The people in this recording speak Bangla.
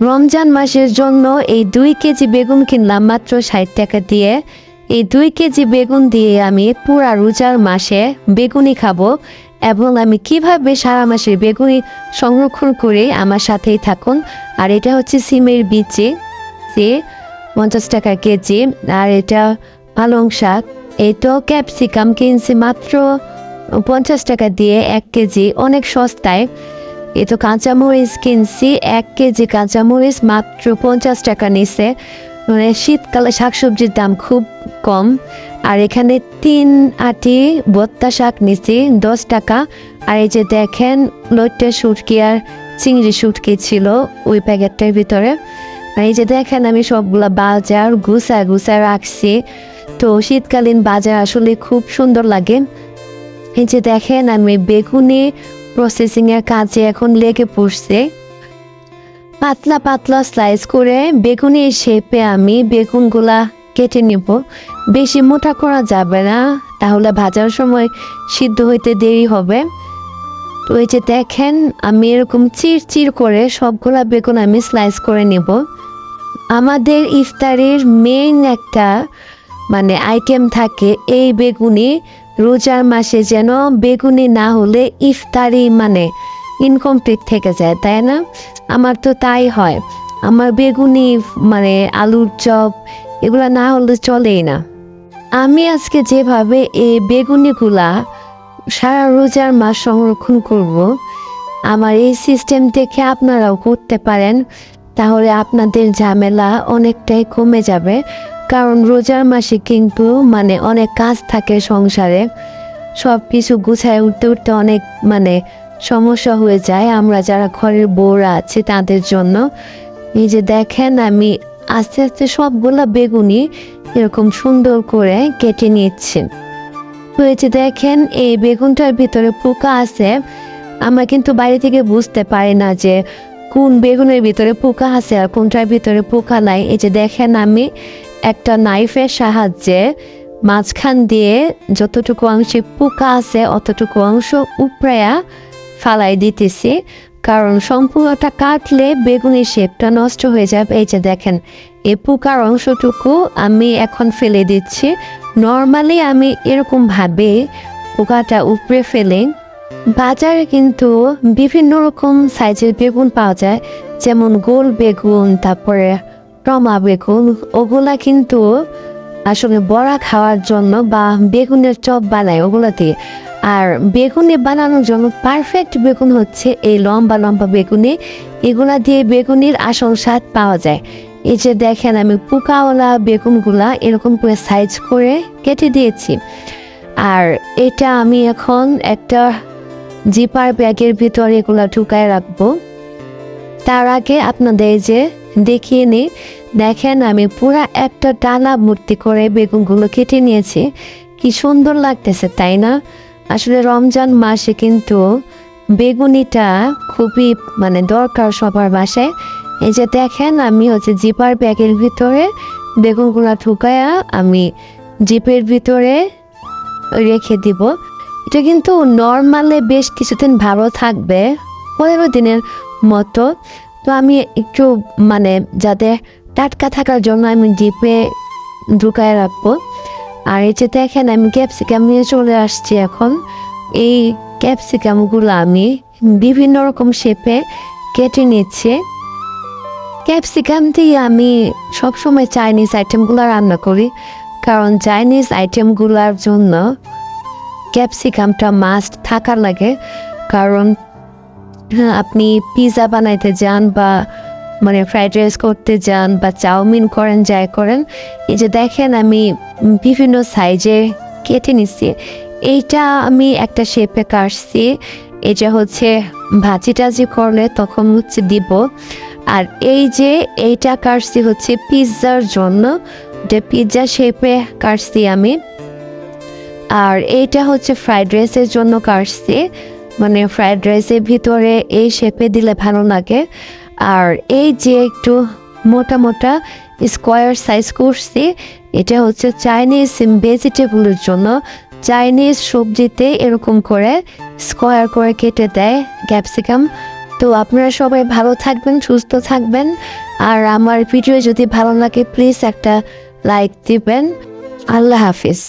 রমজান মাসের জন্য এই দুই কেজি বেগুন কিনলাম মাত্র ষাট টাকা দিয়ে। এই দুই কেজি বেগুন দিয়ে আমি পুরা রোজার মাসে বেগুনি খাব এবং আমি কীভাবে সারা মাসে বেগুনি সংরক্ষণ করে আমার সাথেই থাকুন। আর এটা হচ্ছে সিমের বিচি, যে পঞ্চাশ টাকা কেজি। আর এটা পালং শাক এটাও ক্যাপসিকাম কিনছি মাত্র পঞ্চাশ টাকা দিয়ে এক কেজি। অনেক সস্তায়। এ তো কাঁচামরিচ কিনছি, এক কেজি কাঁচামরিচ মাত্র পঞ্চাশ টাকা নিছে। মানে শীতকালে শাকসবজির দাম খুব কম। আর এখানে তিন আটি বত্তা শাক নিছি, দশ টাকা। আর এই যে দেখেন লইটে শুটকি আর চিংড়ি শুটকি ছিল ওই প্যাকেটটার ভিতরে। এই যে দেখেন, আমি সবগুলা বাজার গুছা গুছা রাখছি। তো শীতকালীন বাজার আসলে খুব সুন্দর লাগে। এই যে দেখেন, আমি বেগুনি প্রসেসিং এর কাজে এখন লেগে পড়ছে। পাতলা পাতলা স্লাইস করে বেগুনের শেপে আমি বেগুনগুলা কেটে নেব। বেশি মোটা করা যাবে না, তাহলে ভাজার সময় সিদ্ধ হইতে দেরি হবে। তো এই যে দেখেন, আমি এরকম চির চির করে সবগুলা বেগুন আমি স্লাইস করে নেব। আমাদের ইফতারের মেইন একটা মানে আইটেম থাকে এই বেগুনি। রোজার মাসে যেন বেগুনি না হলে ইফতারি মানে ইনকমপ্লিট থেকে যায়, তাই না? আমার তো তাই হয়। আমার বেগুনি মানে আলুর চপ, এগুলো না হলে চলেই না। আমি আজকে যেভাবে এই বেগুনিগুলা সারা রোজার মাস সংরক্ষণ করব, আমার এই সিস্টেম দেখে আপনারাও করতে পারেন, তাহলে আপনাদের ঝামেলা অনেকটাই কমে যাবে। কারণ রোজার মাসে কিন্তু মানে অনেক কাজ থাকে সংসারে। সব কিছু গুছায় উঠতে উঠতে অনেক মানে সমস্যা হয়ে যায়। আমরা যারা ঘরের বউরা আছে তাদের জন্য। এই যে দেখেন আমি আস্তে আস্তে সবগুলা বেগুনি এরকম সুন্দর করে কেটে নিচ্ছি। তো এই যে দেখেন, এই বেগুনটার ভিতরে পোকা আছে। আমরা কিন্তু বাইরে থেকে বুঝতে পারি না যে কোন বেগুনের ভিতরে পোকা আছে আর কোনটার ভিতরে পোকা নাই। এই যে দেখেন আমি একটা নাইফের সাহায্যে মাঝখান দিয়ে যতটুকু অংশে পোকা আছে, অতটুকু অংশ উপড়ায়া ফালাই দিতেছি। কারণ সম্পূর্ণটা কাটলে বেগুনের শেপটা নষ্ট হয়ে যাবে। এই যে দেখেন এই পোকার অংশটুকু আমি এখন ফেলে দিচ্ছি। নর্মালি আমি এরকম ভাবে পোকাটা উপড়ে ফেলে। বাজারে কিন্তু বিভিন্ন রকম সাইজের বেগুন পাওয়া যায়, যেমন গোল বেগুন, তারপরে টমা বেগুন ওগুলা কিন্তু আসলে বড়া খাওয়ার জন্য বা বেগুনের চপ বানায় ওগুলা দিয়ে আর বেগুনে বানানোর জন্য পারফেক্ট বেগুন হচ্ছে এই লম্বা লম্বা বেগুনে। এগুলা দিয়ে বেগুনের আসল স্বাদ পাওয়া যায়। এই যে দেখেন আমি পোকাওয়ালা বেগুনগুলা এরকম করে সাইজ করে কেটে দিয়েছি। আর এটা আমি এখন একটা জিপার ব্যাগের ভিতরে এগুলা ঢুকায় রাখব। তার আগে আপনাদের যে দেখিয়ে নিই দেখেন, আমি পুরা একটা টানা মূর্তি করে বেগুনগুলো কেটে নিয়েছি। কি সুন্দর লাগতেছে, তাই না? আসলে রমজান মাসে কিন্তু বেগুনিটা খুবই মানে দরকার সবার বাসায়। এই যে দেখেন, আমি হচ্ছে জিপার ব্যাগের ভিতরে বেগুনগুলো ঢুকায়া আমি জিপের ভিতরে রেখে দিব। এটা কিন্তু নর্মালে বেশ কিছুদিন ভালো থাকবে, পনেরো দিনের মতো। তো আমি একটু মানে যাতে টাটকা থাকার জন্য আমি ডিপে ঢুকায় রাখব। আর এই যে দেখেন, আমি ক্যাপসিকাম নিয়ে চলে আসছি এখন। এই ক্যাপসিকামগুলো আমি বিভিন্ন রকম শেপে কেটে নিচ্ছি। ক্যাপসিকাম দিয়ে আমি সবসময় চাইনিজ আইটেমগুলো রান্না করি, কারণ চাইনিজ আইটেমগুলোর জন্য ক্যাপসিকামটা মাস্ট থাকার লাগে, কারণ আপনি পিৎজা বানাইতে যান বা মানে ফ্রাইড রাইস করতে যান বা চাউমিন করেন, যাই করেন, এই যে দেখেন আমি বিভিন্ন সাইজে কেটে নিচ্ছি। এইটা আমি একটা শেপে কাটছি। এটা হচ্ছে ভাজি টাজি করলে তখন হচ্ছে দিব। আর এই যে এইটা কাটছি হচ্ছে পিৎজার জন্য। যে পিৎজা শেপে কাটছি আমি। আর এইটা হচ্ছে ফ্রাইড রাইসের জন্য কাটছি। মানে ফ্রাইড রাইসের ভিতরে এই শেপে দিলে ভালো লাগে। আর এই যে একটু মোটা মোটা স্কোয়ার সাইজ করছি এটা হচ্ছে চাইনিজ ভেজিটেবলের জন্য। চাইনিজ সবজিতে এরকম করে স্কোয়ার করে কেটে দেয় ক্যাপসিকাম তো আপনারা সবাই ভালো থাকবেন, সুস্থ থাকবেন। আর আমার ভিডিও যদি ভালো লাগে প্লিজ একটা লাইক দিবেন। আল্লাহ হাফিজ।